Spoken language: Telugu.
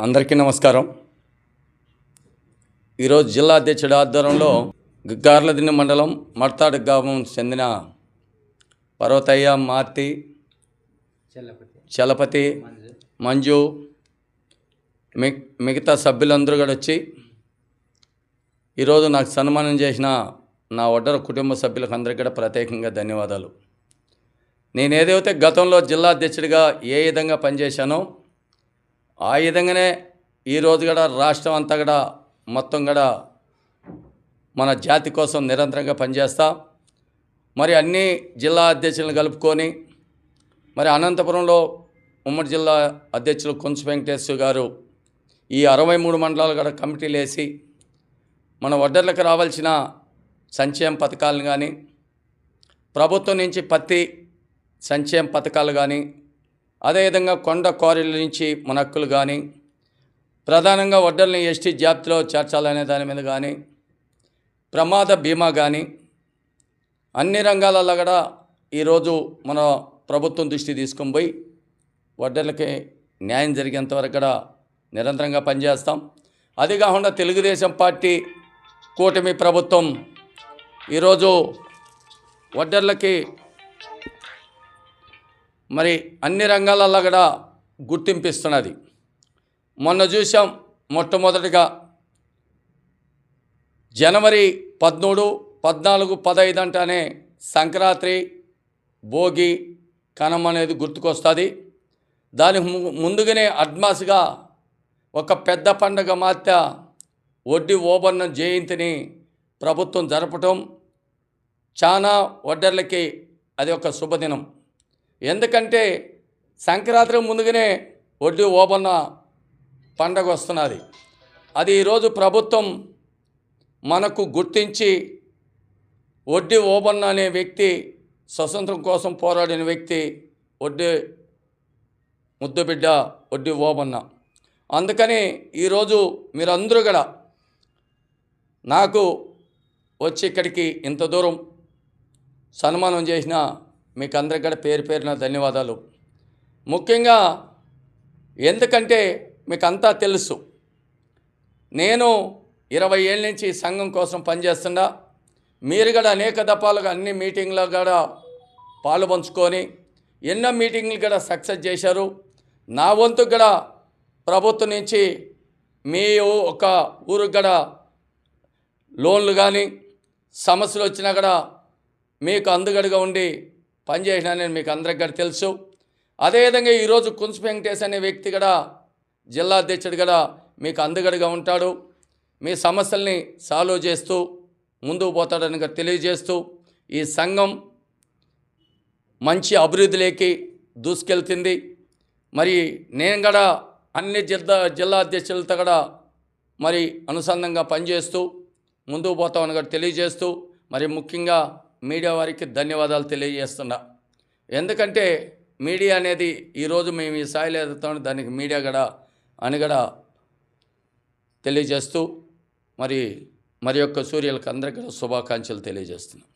అందరికీ నమస్కారం. ఈరోజు జిల్లా అధ్యక్షుడి ఆధ్వర్యంలో గార్లదిన్నె మండలం మర్తాడు గ్రామం చెందిన పర్వతయ్య మార్తి చలపతి మంజు మి మిగతా సభ్యులందరూ కూడా వచ్చి ఈరోజు నాకు సన్మానం చేసిన నా ఒడ్డర కుటుంబ సభ్యులకు అందరికీ కూడా ప్రత్యేకంగా ధన్యవాదాలు. నేనేదైతే గతంలో జిల్లా అధ్యక్షుడిగా ఏ విధంగా పనిచేశానో ఆ విధంగానే ఈరోజు కూడా రాష్ట్రం అంతా కూడా మొత్తం కూడా మన జాతి కోసం నిరంతరంగా పనిచేస్తా. మరి అన్ని జిల్లా అధ్యక్షులను కలుపుకొని మరి అనంతపురంలో ఉమ్మడి జిల్లా అధ్యక్షులు కొంచు వెంకటేశ్వర గారు ఈ అరవై మూడు మండలాలు కూడా కమిటీలు వేసి మన వడ్డర్లకు రావాల్సిన సంక్షేమ పథకాలను కానీ ప్రభుత్వం నుంచి పత్తి సంక్షేమ పథకాలు కానీ అదేవిధంగా కొండ కోరిల నుంచి మన హక్కులు కానీ ప్రధానంగా వడ్డల్ని ఎస్టీ జాబితాలో చేర్చాలనే దాని మీద కానీ ప్రమాద బీమా కానీ అన్ని రంగాలలో కూడా ఈరోజు మన ప్రభుత్వం దృష్టి తీసుకొని పోయి వడ్డర్లకి న్యాయం జరిగేంతవరకు కూడా నిరంతరంగా పనిచేస్తాం. అది కాకుండా తెలుగుదేశం పార్టీ కూటమి ప్రభుత్వం ఈరోజు వడ్డర్లకి మరి అన్ని రంగాలలో కూడా గుర్తింపిస్తున్నది. మొన్న చూసాం మొట్టమొదటిగా జనవరి పదమూడు పద్నాలుగు పదహైదు అంటేనే సంక్రాంతి భోగి కనం అనేది గుర్తుకొస్తుంది. దానికి ము- ముందుగానే అడ్మాస్గా ఒక పెద్ద పండగ మాత్య వడ్డీ ఓబర్ణ జయంతిని ప్రభుత్వం జరపటం చాలా వడ్డర్లకి అది ఒక శుభదినం. ఎందుకంటే సంక్రాంతికి ముందుగానే వడ్డీ ఓబన్న పండగ వస్తున్నది. అది ఈరోజు ప్రభుత్వం మనకు గుర్తించి వడ్డీ ఓబన్న అనే వ్యక్తి స్వతంత్రం కోసం పోరాడిన వ్యక్తి వడ్డీ ముద్దుబిడ్డ వడ్డీ ఓబన్న. అందుకని ఈరోజు మీరందరూ కూడా నాకు వచ్చి ఇక్కడికి ఇంత దూరం సన్మానం చేసిన మీకు అందరికి కూడా పేరు పేరున ధన్యవాదాలు. ముఖ్యంగా ఎందుకంటే మీకు అంతా తెలుసు. నేను ఇరవై ఏళ్ళ నుంచి సంఘం కోసం పనిచేస్తున్నా. మీరు కూడా అనేక దఫాలుగా అన్ని మీటింగ్లో కూడా పాలు పంచుకొని ఎన్నో మీటింగ్లు కూడా సక్సెస్ చేశారు. నా వంతు కూడా ప్రభుత్వం నుంచి మీ ఒక ఊరికి కూడా లోన్లు కానీ సమస్యలు వచ్చినా కూడా మీకు అందుగడుగా ఉండి పనిచేసినానని మీకు అందరికి కూడా తెలుసు. అదేవిధంగా ఈరోజు కుంచు వెంకటేష్ అనే వ్యక్తి కూడా జిల్లా అధ్యక్షుడు కూడా మీకు అందుగడుగా ఉంటాడు. మీ సమస్యల్ని సాల్వ్ చేస్తూ ముందుకు పోతాడని కూడా తెలియజేస్తూ ఈ సంఘం మంచి అభివృద్ధిలోకి దూసుకెళ్తుంది. మరి నేను కూడా అన్ని జిల్లా జిల్లా అధ్యక్షులతో కూడా మరి అనుసంధానంగా పనిచేస్తూ ముందుకు పోతామని కూడా తెలియజేస్తూ మరి ముఖ్యంగా మీడియా వారికి ధన్యవాదాలు తెలియజేస్తున్నా. ఎందుకంటే మీడియా అనేది ఈరోజు మేము ఈ స్థాయిలో ఎదుగుతామని దానికి మీడియా కూడా అని కూడా తెలియజేస్తూ మరి మరి యొక్క సూర్యులకు అందరికీ కూడా శుభాకాంక్షలు తెలియజేస్తున్నాం.